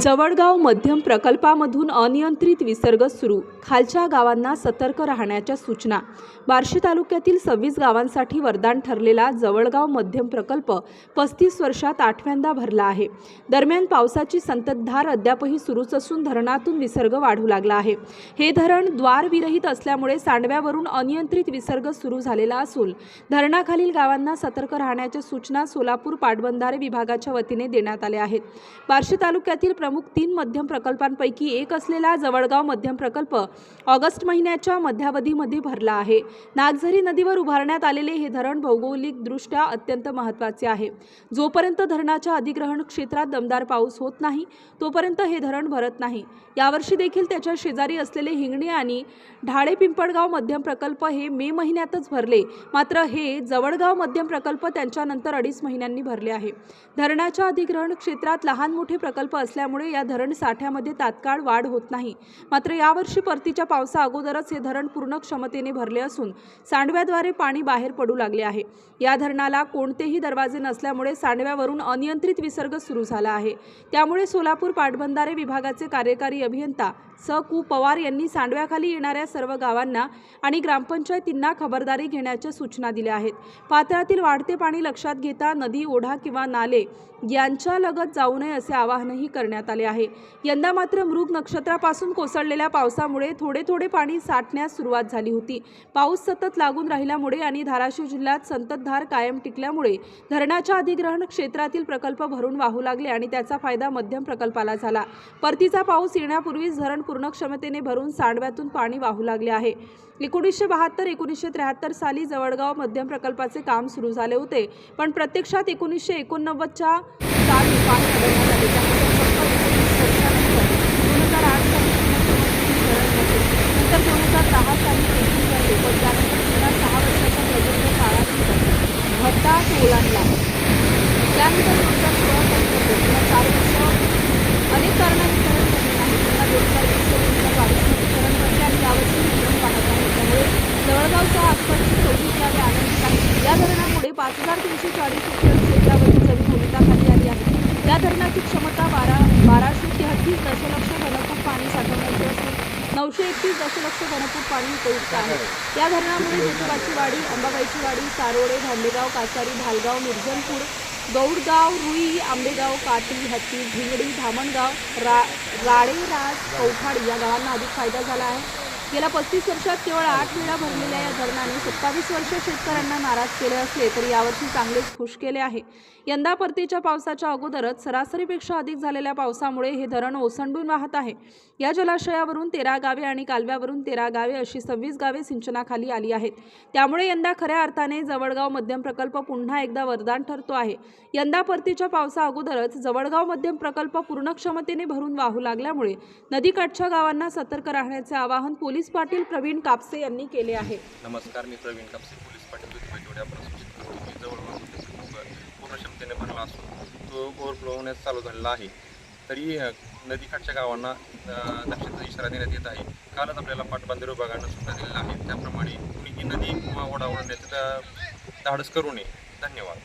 जवळगाव मध्यम प्रकल्पामधून अनियंत्रित विसर्ग सुरू. खालच्या गावांना सतर्क राहण्याच्या सूचना. बार्शी तालुक्यातील सव्वीस गावांसाठी वरदान ठरलेला जवळगाव मध्यम प्रकल्प पस्तीस वर्षात आठव्यांदा भरला आहे. दरम्यान पावसाची संततधार अद्यापही सुरूच असून धरणातून विसर्ग वाढू लागला आहे. हे धरण द्वारविरहित असल्यामुळे सांडव्यावरून अनियंत्रित विसर्ग सुरू झालेला असून धरणाखालील गावांना सतर्क राहण्याच्या सूचना सोलापूर पाटबंधारे विभागाच्या वतीने देण्यात आल्या आहेत. बार्शी तालुक्यातील प्रमुख तीन मध्यम प्रकल्पांपैकी एक असलेला जवळगाव मध्यम प्रकल्प ऑगस्ट महिन्याच्या मध्यावधीमध्ये भरला आहे. नागझरी नदीवर उभारण्यात आलेले हे धरण भौगोलिकदृष्ट्या अत्यंत महत्त्वाचे आहे. जोपर्यंत धरणाच्या अधिग्रहण क्षेत्रात दमदार पाऊस होत नाही तोपर्यंत हे धरण भरत नाही. यावर्षी देखील त्याच्या शेजारी असलेले हिंगणी आणि ढाळे पिंपळगाव मध्यम प्रकल्प हे मे महिन्यातच भरले. मात्र हे जवळगाव मध्यम प्रकल्प त्यांच्यानंतर अडीच महिन्यांनी भरले आहे. धरणाच्या अधिग्रहण क्षेत्रात लहान मोठे प्रकल्प असल्या असल्यामुळे या धरण साठ्यामध्ये तात्काळ वाढ होत नाही. मात्र यावर्षी परतीच्या पावसा अगोदरच हे धरण पूर्ण क्षमतेने भरले असून सांडव्याद्वारे पाणी बाहेर पडू लागले आहे. या धरणाला कोणतेही दरवाजे नसल्यामुळे सांडव्यावरून अनियंत्रित विसर्ग सुरू झाला आहे. त्यामुळे सोलापूर पाटबंधारे विभागाचे कार्यकारी अभियंता स. कु. पवार यांनी सांडव्याखाली येणाऱ्या सर्व गावांना आणि ग्रामपंचायतींना खबरदारी घेण्याच्या सूचना दिल्या आहेत. पात्रातील वाढते पाणी लक्षात घेता नदी ओढा किंवा नाले यांच्या लगत जाऊ नये असे आवाहनही करण्यात आले आहे. यंदा मात्र मृग नक्षत्रापासून कोसळलेल्या पावसामुळे थोडे थोडे पाणी साठण्यास सुरुवात झाली होती. पाऊस सतत लागून राहिल्यामुळे आणि धाराशिव जिल्ह्यात संततधार कायम टिकल्यामुळे धरणाच्या अधिग्रहण क्षेत्रातील प्रकल्प भरून वाहू लागले आणि त्याचा फायदा मध्यम प्रकल्पाला झाला. परतीचा पाऊस येण्यापूर्वीच धरण पूर्ण क्षमतेने भरून सांडव्यातून पाणी वाहू लागले आहे. एकोणीसशे बहात्तर एकोणीसशे त्र्याहत्तर साली जवळगाव मध्यम प्रकल्पाचे काम सुरू झाले होते. पण प्रत्यक्षात एकोणीसशे एकोणनव्वदच्या आठ पाणी अडवण्यात आले त्यानंतर फक्त एकोणीस दोन हजार आठ साली नंतर दोन हजार दहा साली एसी झाले पण त्यानंतर पुन्हा सहा वर्षाच्या प्रदीर्घ काळानंतर भट्टास ओलांडला त्यानंतर दोन हजार पुन्हा चार वर्ष अनेक कारणांनी धरण भरले नाही पुन्हा दोन हजार वीस ते दोन हजार बावीसमध्ये धरण भरले आणि यावर्षी धरण पाहत आहे त्यामुळे जवळगावच्या आसपासची चौतीस गावे आनंदित या धरणामुळे पाच हजार तीनशे चाळीस हेक्टर क्षेत्रावर जमीन ओलिताखाली आली आहे या धरणाची क्षमता बारा बाराशे तेहतीस दशलक्ष घनफूट पाणी साठवण्याची असून नऊशे एकतीस दशलक्ष घनफूट पाणी उपयुक्त आहे. या धरणामुळे जोतिबाची वाडी अंबाबाईची वाडी सारोडे भांडेगाव कासारी भालगाव निर्जनपूर गौडगाव रुई आंबेगाव काटी हत्ती भिंगडी धामणगाव रा राळेराज कौठाडी या गावांना अधिक फायदा झाला आहे. गेल्या पस्तीस वर्षात केवळ आठ वेळा भरलेल्या या धरणाने सत्तावीस वर्ष शेतकऱ्यांना नाराज केले असले तरी यावर्षी चांगलेच खुश केले आहे. यंदा परतीच्या पावसाच्या अगोदरच सरासरीपेक्षा अधिक झालेल्या पावसामुळे हे धरण ओसंडून वाहत आहे. या जलाशयावरून तेरा गावे आणि कालव्यावरून तेरा गावे अशी सव्वीस गावे सिंचनाखाली आली आहेत. त्यामुळे यंदा खऱ्या अर्थाने जवळगाव मध्यम प्रकल्प पुन्हा एकदा वरदान ठरतो आहे. यंदा परतीच्या पावसा अगोदरच जवळगाव मध्यम प्रकल्प पूर्ण क्षमतेने भरून वाहू लागल्यामुळे नदीकाठच्या गावांना सतर्क राहण्याचे आवाहन पोलीस पाटील प्रवीण कापसे यांनी केले आहे. नमस्कार मी प्रवीण कापसे पोलीस पाटील ज्योतिबा आपण जवळपास पूर्ण क्षमतेने भरला असून तो ओव्हरफ्लो होण्यास चालू झालेला आहे. तरी नदीकाठच्या गावांना अ, दक्षतेचा इशारा देण्यात येत आहे. कालच आपल्याला पाटबंदर विभागानं सुद्धा दिलेला आहे त्याप्रमाणे कुणीही नदी किंवा ओढा ओढण्याचं धाडस करू नये. धन्यवाद.